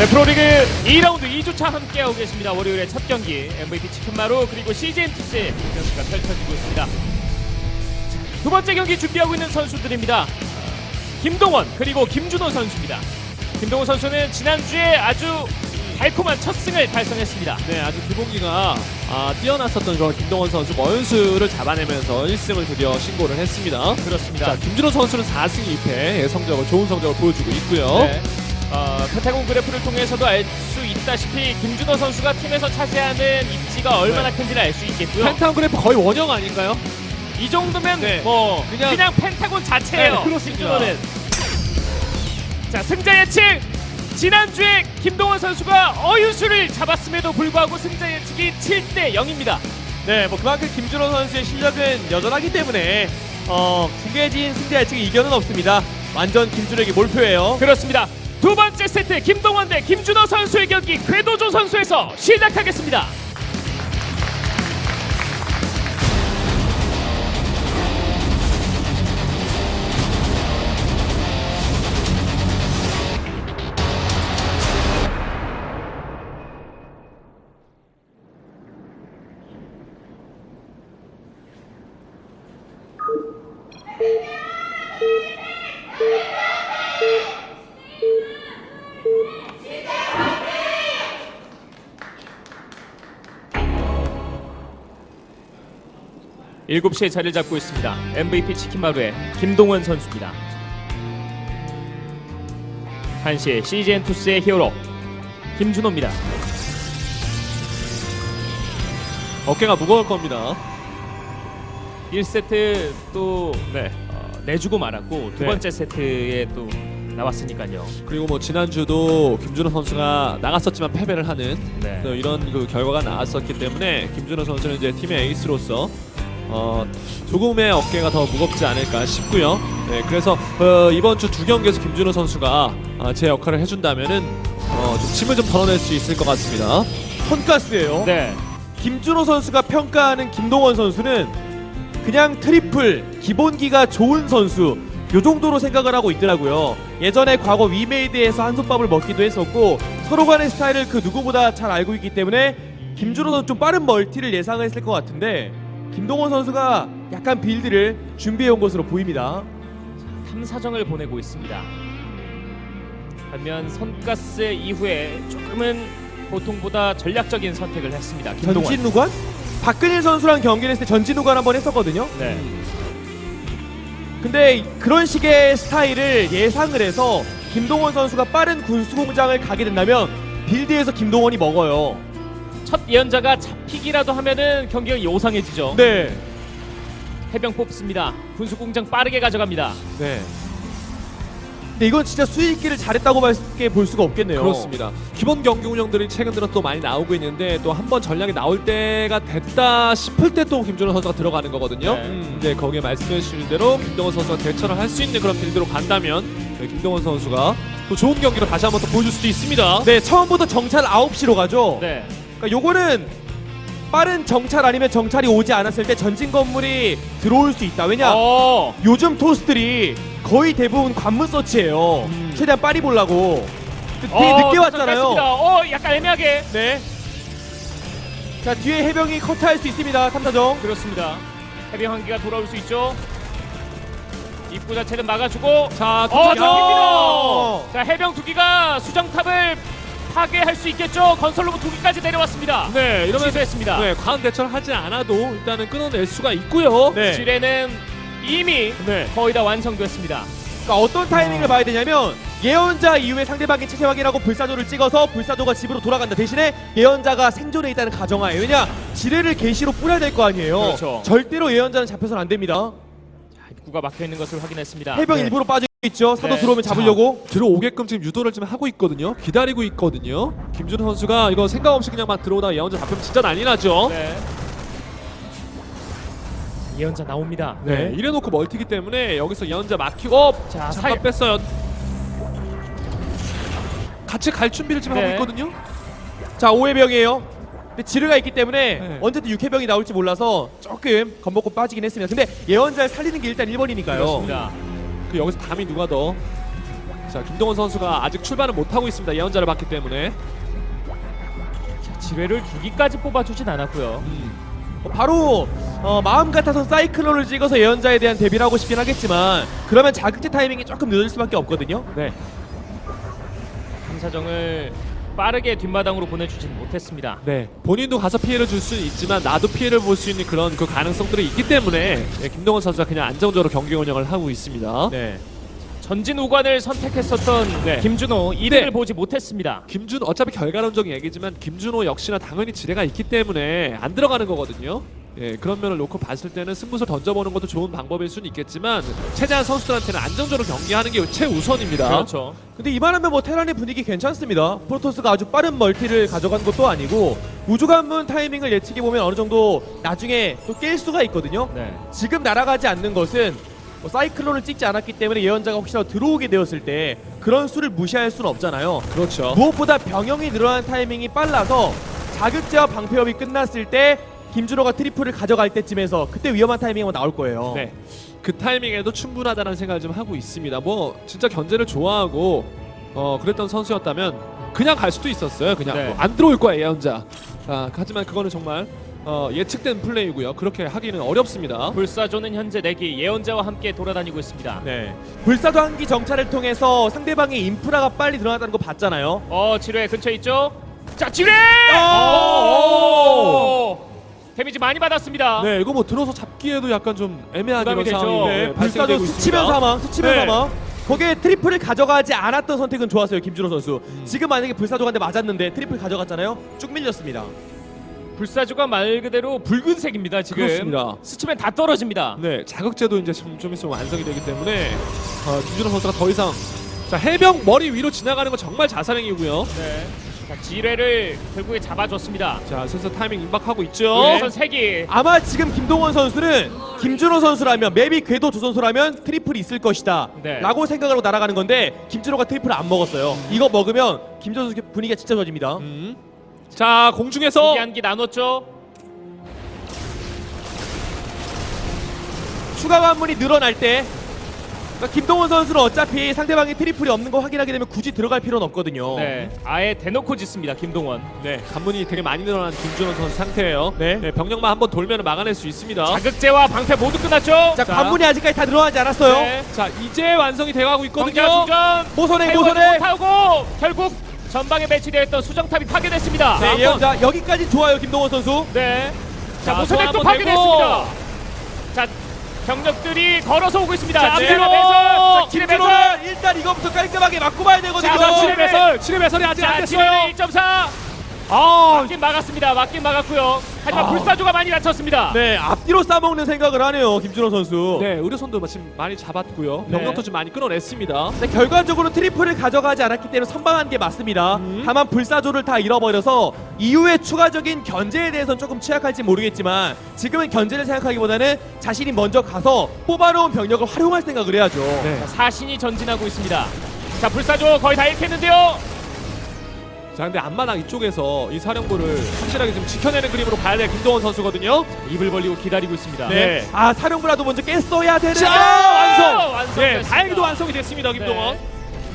네, 프로리그 2라운드 2주차 함께하고 계십니다. 월요일의 첫 경기 MVP 치킨마루 그리고 투스의 경기가 펼쳐지고 있습니다. 자, 두 번째 경기 준비하고 있는 선수들입니다. 김동원 그리고 김준호 선수입니다. 김동원 선수는 지난주에 아주 달콤한 첫 승을 달성했습니다. 네, 아주 기본기가 아, 뛰어났었던 그런 김동원 선수 머연수를 잡아내면서 1승을 드디어 신고를 했습니다. 그렇습니다. 자, 김준호 선수는 4승 2패 성적을 좋은 성적을 보여주고 있고요. 네. 어, 페타곤 그래프를 통해서도 알 수 있다시피 김준호 선수가 팀에서 차지하는 입지가 얼마나 큰지를 알 수 있겠고요. 펜타곤 그래프 거의 원형 아닌가요? 이 정도면 네. 뭐 그냥, 그냥- 펜타곤 자체예요. 네, 그렇습니다. 김준호는. 자 승자 예측. 지난주에 김동원 선수가 어윤수를 잡았음에도 불구하고 승자 예측이 7대 0입니다. 네, 뭐 그만큼 김준호 선수의 실력은 여전하기 때문에 어, 구개진 승자 예측 이견은 없습니다. 완전 김준호에게 몰표예요. 그렇습니다. 두 번째 세트 김동원 대 김준호 선수의 경기 궤도조 선수에서 시작하겠습니다. 일곱 시에 자리를 잡고 있습니다. MVP 치킨마루의 김동원 선수입니다. 1시에 CGN 투스의 히어로 김준호입니다. 어깨가 무거울 겁니다. 1세트 또 네, 어, 내주고 말았고 두 네. 번째 세트에 또 나왔으니까요. 그리고 뭐 지난주도 김준호 선수가 나갔었지만 패배를 하는 네. 또 이런 그 결과가 나왔었기 때문에 김준호 선수는 이제 팀의 에이스로서 어, 조금의 어깨가 더 무겁지 않을까 싶고요. 네, 그래서 어, 이번 주 두 경기에서 김준호 선수가 아, 제 역할을 해준다면은 어, 좀 짐을 좀 덜어낼 수 있을 것 같습니다. 손가스예요. 네. 김준호 선수가 평가하는 김동원 선수는 그냥 트리플 기본기가 좋은 선수 요 정도로 생각을 하고 있더라고요. 예전에 과거 위메이드에서 한솥밥을 먹기도 했었고 서로 간의 스타일을 그 누구보다 잘 알고 있기 때문에 김준호 선수 좀 빠른 멀티를 예상을 했을 것 같은데 김동원 선수가 약간 빌드를 준비해 온 것으로 보입니다. 탐사정을 보내고 있습니다. 반면 선가스 이후에 조금은 보통보다 전략적인 선택을 했습니다. 김동원. 전진우관? 박근일 선수랑 경기를 했을 때 전진우관 한번 했었거든요. 네. 근데 그런 식의 스타일을 예상을 해서 김동원 선수가 빠른 군수공장을 가게 된다면 빌드에서 김동원이 먹어요. 첫 예언자가 잡히기라도 하면은 경기가 요상해지죠. 네. 해병 뽑습니다. 군수 공장 빠르게 가져갑니다. 네. 근데 이건 진짜 수익기를 잘했다고밖에 볼 수가 없겠네요. 그렇습니다. 기본 경기 운영들이 최근 들어 또 많이 나오고 있는데 또 한 번 전략이 나올 때가 됐다 싶을 때 또 김준호 선수가 들어가는 거거든요. 네. 음, 이제 거기에 말씀해 주신 대로 김동원 선수가 대처를 할 수 있는 그런 빌드로 간다면 네, 김동원 선수가 또 좋은 경기를 다시 한번 또 보여줄 수도 있습니다. 네, 처음부터 정찰 9시로 가죠. 네. 그러니까 요거는 빠른 정찰 아니면 정찰이 오지 않았을 때 전진 건물이 들어올 수 있다. 왜냐? 어. 요즘 토스들이 거의 대부분 관문 서치예요. 음. 최대한 빨리 보려고. 되게 어, 늦게 왔잖아요. 뺐습니다. 어, 약간 애매하게. 네. 자 뒤에 해병이 커트할 수 있습니다. 탐사정. 그렇습니다. 해병 한기가 돌아올 수 있죠. 입구 자체는 막아주고 자, 어, 야! 잡힙니다. 자, 해병 두 기가 수정탑을 파괴할 수 있겠죠. 건설로봇 두 기까지 내려왔습니다. 네, 이러면 취소했습니다. 네, 과한 대처를 하지 않아도 일단은 끊어낼 수가 있고요. 네. 지뢰는 이미 네. 거의 다 완성됐습니다. 그러니까 어떤 타이밍을 봐야 되냐면 예언자 이후에 상대방의 체제 확인하고 불사조를 찍어서 불사조가 집으로 돌아간다. 대신에 예언자가 생존해 있다는 가정하에 왜냐 지뢰를 게시로 뿌려야 될 거 아니에요. 그렇죠. 절대로 예언자는 잡혀서는 안 됩니다. 자, 입구가 막혀 있는 것을 확인했습니다. 해병 네. 일부러 빠져 있죠. 사도 네. 들어오면 잡으려고. 들어오게끔 지금 유도를 좀 하고 있거든요. 기다리고 있거든요. 김준호 선수가 이거 생각 없이 그냥 막 들어오다가 예언자 잡히면 진짜 난리 나죠. 네. 예언자 나옵니다. 네, 이래놓고 멀티기 때문에 여기서 예언자 막히고 어, 자, 잠깐 살- 뺐어요. 같이 갈 준비를 지금 네. 하고 있거든요. 자 5회병이에요. 근데 지뢰가 있기 때문에 네. 언제든 6회병이 나올지 몰라서 조금 겁먹고 빠지긴 했습니다. 근데 예언자를 살리는 게 일단 1번이니까요. 그렇습니다. 그 여기서 감히 누가 더 자 김동원 선수가 아직 출발을 못 하고 있습니다. 예언자를 받기 때문에. 지뢰를 두 기까지 뽑아주진 않았고요. 어, 바로 어, 마음 같아서 사이클론을 찍어서 예언자에 대한 대비를 하고 싶긴 하겠지만 그러면 자극제 타이밍이 조금 늦을 수밖에 없거든요. 네. 함사정을 빠르게 뒷마당으로 보내주진 못했습니다. 네. 본인도 가서 피해를 줄 수는 있지만 나도 피해를 볼 수 있는 그런 그 가능성들이 있기 때문에 예, 김동원 선수가 그냥 안정적으로 경기 운영을 하고 있습니다. 네. 전진 우관을 선택했었던 네. 김준호 이득을 네. 보지 못했습니다. 김준 어차피 결과론적인 얘기지만 김준호 역시나 당연히 지뢰가 있기 때문에 안 들어가는 거거든요. 예, 그런 면을 놓고 봤을 때는 승부수 던져보는 것도 좋은 방법일 수는 있겠지만 최대한 선수들한테는 안정적으로 경기하는 게 최우선입니다. 그렇죠. 근데 이만하면 뭐 테란의 분위기 괜찮습니다. 프로토스가 아주 빠른 멀티를 가져간 것도 아니고 우주관문 타이밍을 예측해 보면 어느 정도 나중에 또 깰 수가 있거든요. 네. 지금 날아가지 않는 것은 뭐 사이클론을 찍지 않았기 때문에 예언자가 혹시라도 들어오게 되었을 때 그런 수를 무시할 수는 없잖아요. 그렇죠. 무엇보다 병영이 늘어나는 타이밍이 빨라서 자극제와 방패업이 끝났을 때 김준호가 트리플을 가져갈 때쯤에서 그때 위험한 타이밍이 한번 나올 거예요. 네. 그 타이밍에도 충분하다는 생각을 좀 하고 있습니다. 뭐 진짜 견제를 좋아하고 어 그랬던 선수였다면 그냥 갈 수도 있었어요. 그냥 네. 뭐안 들어올 거야 예언자. 아, 하지만 그거는 정말 어, 예측된 플레이고요. 그렇게 하기는 어렵습니다. 불사조는 현재 내기 예언자와 함께 돌아다니고 있습니다. 네. 불사도 한기 정찰을 통해서 상대방의 인프라가 빨리 늘어났다는 거 봤잖아요. 어 지뢰 근처에 있죠? 자 지뢰! 오! 오! 데미지 많이 받았습니다. 네, 이거 뭐 들어서 잡기에도 약간 좀 애매한 부담이 이런 되죠. 상황이 네, 네, 불사도 발생되고 스치면 있습니다. 사망, 스치면 네. 사망. 거기에 트리플을 가져가지 않았던 선택은 좋았어요, 김준호 선수. 지금 만약에 불사조한테 맞았는데 트리플 가져갔잖아요. 쭉 밀렸습니다. 불사조가 말 그대로 붉은색입니다. 지금 그렇습니다. 스치면 다 떨어집니다. 네, 자극제도 이제 좀, 좀 있으면 완성이 되기 때문에 어, 김준호 선수가 더 이상 자 해병 머리 위로 지나가는 건 정말 자살행위고요. 네. 자 지뢰를 결국에 잡아줬습니다. 자, 슬슬 타이밍 임박하고 있죠. 우선 세기. 아마 지금 김동원 선수는 김준호 선수라면 맵이 궤도 두 선수라면 트리플이 있을 것이다 네. 라고 생각하고 날아가는 건데 김준호가 트리플을 안 먹었어요 이거 먹으면 김준호 선수 분위기가 진짜 좋아집니다 음. 자, 공중에서 한기 나눴죠. 추가 관문이 늘어날 때 그러니까 김동원 선수는 어차피 상대방이 트리플이 없는 거 확인하게 되면 굳이 들어갈 필요는 없거든요 네. 아예 대놓고 짓습니다. 김동원. 네, 관문이 되게 많이 늘어난 김준호 선수 상태예요. 네. 병력만 한번 돌면 막아낼 수 있습니다. 자극제와 방패 모두 끝났죠. 자, 자. 관문이 아직까지 다 늘어나지 않았어요 네. 자, 이제 완성이 돼가고 경자 있거든요. 모선행 태우지 모선행 못하고 결국 전방에 배치되어 있던 수정탑이 파괴됐습니다. 자, 네, 한번- 예언자 여기까지 좋아요 김동원 선수 네. 자, 자, 소환 한번 파괴됐습니다. 자, 경력들이 걸어서 오고 있습니다. 자, 앞뒤로! 배설, 자, 지뢰 배설. 일단 이거부터 깔끔하게 맞고 봐야 되거든요 자, 치레 배설, 치레 배설이 아직 안 자, 됐어요. 지뢰 1.4. 아, 맞긴 막았습니다. 맞긴 막았고요. 하지만 아. 불사조가 많이 다쳤습니다. 네 앞뒤로 싸먹는 생각을 하네요 김준호 선수 네, 의료선도 지금 많이 잡았고요. 네. 병력도 좀 많이 끌어냈습니다. 네, 결과적으로 트리플을 가져가지 않았기 때문에 선방한 게 맞습니다. 음. 다만 불사조를 다 잃어버려서 이후에 추가적인 견제에 대해서는 조금 취약할지 모르겠지만 지금은 견제를 생각하기보다는 자신이 먼저 가서 뽑아놓은 병력을 활용할 생각을 해야죠. 네. 자, 사신이 전진하고 있습니다. 자, 불사조 거의 다 잃겠는데요. 자, 근데 앞마당 이쪽에서 이 사령부를 확실하게 좀 지켜내는 그림으로 가야 될 김동원 선수거든요. 입을 벌리고 기다리고 있습니다. 네. 아 사령부라도 먼저 깼어야 되는데 자, 완성! 완성됐습니다. 네, 다행히도 완성이 됐습니다, 김동원. 네.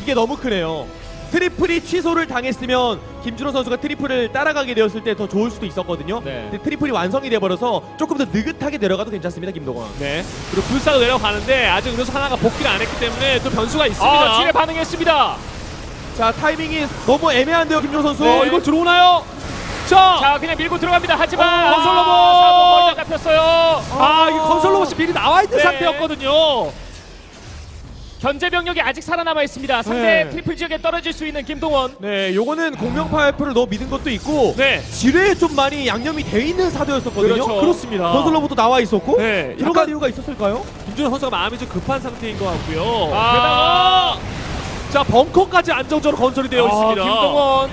이게 너무 크네요. 트리플이 취소를 당했으면 김준호 선수가 트리플을 따라가게 되었을 때 더 좋을 수도 있었거든요. 네. 근데 트리플이 완성이 돼버려서 조금 더 느긋하게 내려가도 괜찮습니다, 김동원. 네. 그리고 불사도 내려가는데 아직 의료선 하나가 복귀를 안 했기 때문에 또 변수가 있습니다. 아, 지뢰 반응했습니다. 자 타이밍이 너무 애매한데요, 김준호 선수. 어, 이거 들어오나요? 자, 자, 그냥 밀고 들어갑니다. 하지만 어, 건설 로봇! 아, 4번 머리가 잡혔어요. 아, 이게 건설 로봇이 미리 나와 있는 네. 상태였거든요. 견제 병력이 아직 살아남아 있습니다. 상대 네. 트리플 지역에 떨어질 수 있는 김동원. 네, 요거는 공명 파이프를 너무 믿은 것도 있고 네. 지뢰에 좀 많이 양념이 돼 있는 사도였었거든요. 그렇죠. 그렇습니다. 건설로부터 나와 있었고 네, 들어갈 약간- 이유가 있었을까요? 김준호 선수가 마음이 좀 급한 상태인 것 같고요. 아. 게다가 자 벙커까지 안정적으로 건설이 되어 아, 있습니다. 김동원.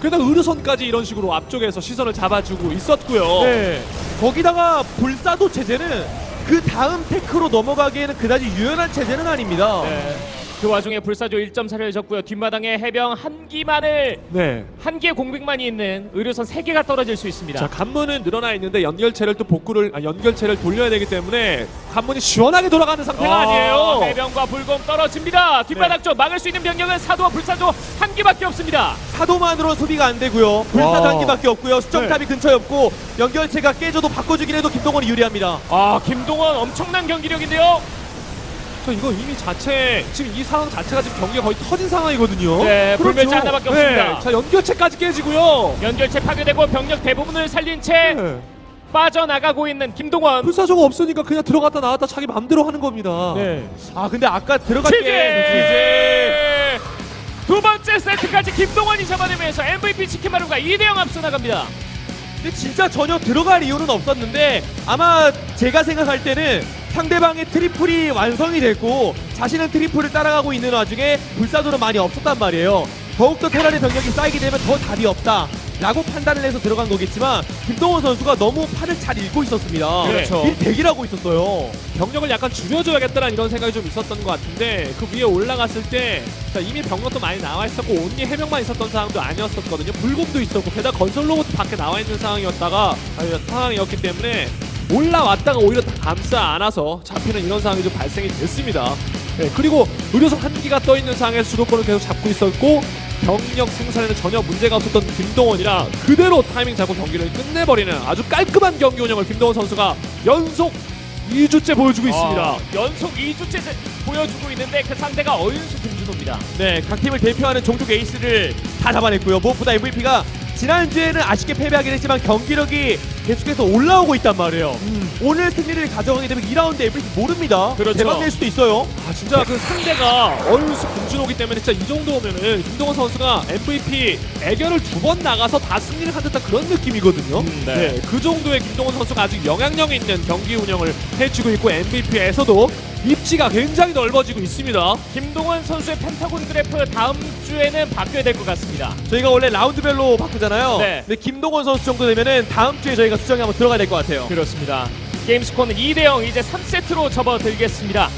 게다가 의료선까지 이런 식으로 앞쪽에서 시선을 잡아주고 있었고요. 네. 거기다가 불사도 체제는 그 다음 테크로 넘어가기에는 그다지 유연한 체제는 아닙니다. 네. 그 와중에 불사조 1.4를 졌고요. 뒷마당에 해병 한 기만을 네. 한 개의 공백만이 있는 의료선 세 개가 떨어질 수 있습니다. 자 관문은 늘어나 있는데 연결체를 또 복구를 아, 연결체를 돌려야 되기 때문에 관문이 시원하게 돌아가는 상태가 어, 아니에요. 해병과 불공 떨어집니다. 뒷바닥 쪽 막을 수 있는 병력은 사도와 불사조 한 개밖에 없습니다. 사도만으로 소비가 안 되고요. 불사도 와. 한 개밖에 없고요. 수정탑이 네. 근처에 없고 연결체가 깨져도 바꿔주긴 해도 김동원이 유리합니다. 아 김동원 엄청난 경기력인데요. 저 이거 이미 자체 지금 이 상황 자체가 지금 경기가 거의 터진 상황이거든요. 네, 불멸자 하나밖에 없습니다. 네, 자 연결체까지 깨지고요. 연결체 파괴되고 병력 대부분을 살린 채 네. 빠져나가고 있는 김동원. 불사조가 없으니까 그냥 들어갔다 나왔다 자기 맘대로 하는 겁니다. 네. 아 근데 아까 들어갈 치즈! 때두 번째 세트까지 김동원이 잡아내면서 MVP 치킨마루가 2대0 앞서 나갑니다. 근데 진짜 전혀 들어갈 이유는 없었는데 아마 제가 생각할 때는 상대방의 트리플이 완성이 됐고 자신은 트리플을 따라가고 있는 와중에 불사조는 많이 없었단 말이에요. 더욱더 테란의 병력이 쌓이게 되면 더 답이 없다. 라고 판단을 해서 들어간 거겠지만 김동원 선수가 너무 판을 잘 읽고 있었습니다. 그렇죠. 일 대기라고 있었어요. 병력을 약간 줄여줘야겠다는 이런 생각이 좀 있었던 것 같은데 그 위에 올라갔을 때 자, 이미 병력도 많이 나와 있었고 온리 해병만 있었던 상황도 아니었었거든요. 불곰도 있었고 게다가 건설 로봇 밖에 나와 있는 상황이었다가 아니, 상황이었기 때문에 올라왔다가 오히려 다 감싸 안아서 잡히는 이런 상황이 좀 발생이 됐습니다. 네, 그리고 의료선 한 기가 떠 있는 상황에서 주도권을 계속 잡고 있었고 병력 생산에는 전혀 문제가 없었던 김동원이라 그대로 타이밍 잡고 경기를 끝내버리는 아주 깔끔한 경기 운영을 김동원 선수가 연속 2주째 보여주고 있습니다. 아, 연속 2주째 보여주고 있는데 그 상대가 어윤수 김준호입니다. 네, 각 팀을 대표하는 종족 에이스를 다 잡아냈고요. 무엇보다 MVP가 지난주에는 아쉽게 패배하긴 했지만 경기력이 계속해서 올라오고 있단 말이에요. 오늘 승리를 가져가게 되면 2라운드 MVP 모릅니다. 그렇죠. 대박 낼 수도 있어요. 아 진짜 그 상대가 어윤수 김준호기 때문에 진짜 이 정도면은 김동원 선수가 MVP 애결을 두 번 나가서 다 승리를 한 듯한 그런 느낌이거든요. 음, 네. 그 정도의 김동원 선수가 아주 영향력 있는 경기 운영을 해주고 있고 MVP에서도 입지가 굉장히 넓어지고 있습니다. 김동원 선수의 펜타곤 그래프 다음 주에는 바뀌어야 될 것 같습니다. 저희가 원래 라운드별로 바꾸잖아요. 네. 근데 김동원 선수 정도 되면은 다음 주에 저희가 수정에 한번 들어가야 될 것 같아요. 그렇습니다. 게임 스코어는 2대0 이제 3세트로 접어들겠습니다.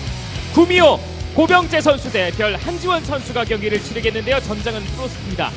구미호 고병재 선수 대 별 한지원 선수가 경기를 치르겠는데요. 전장은 프로스트입니다.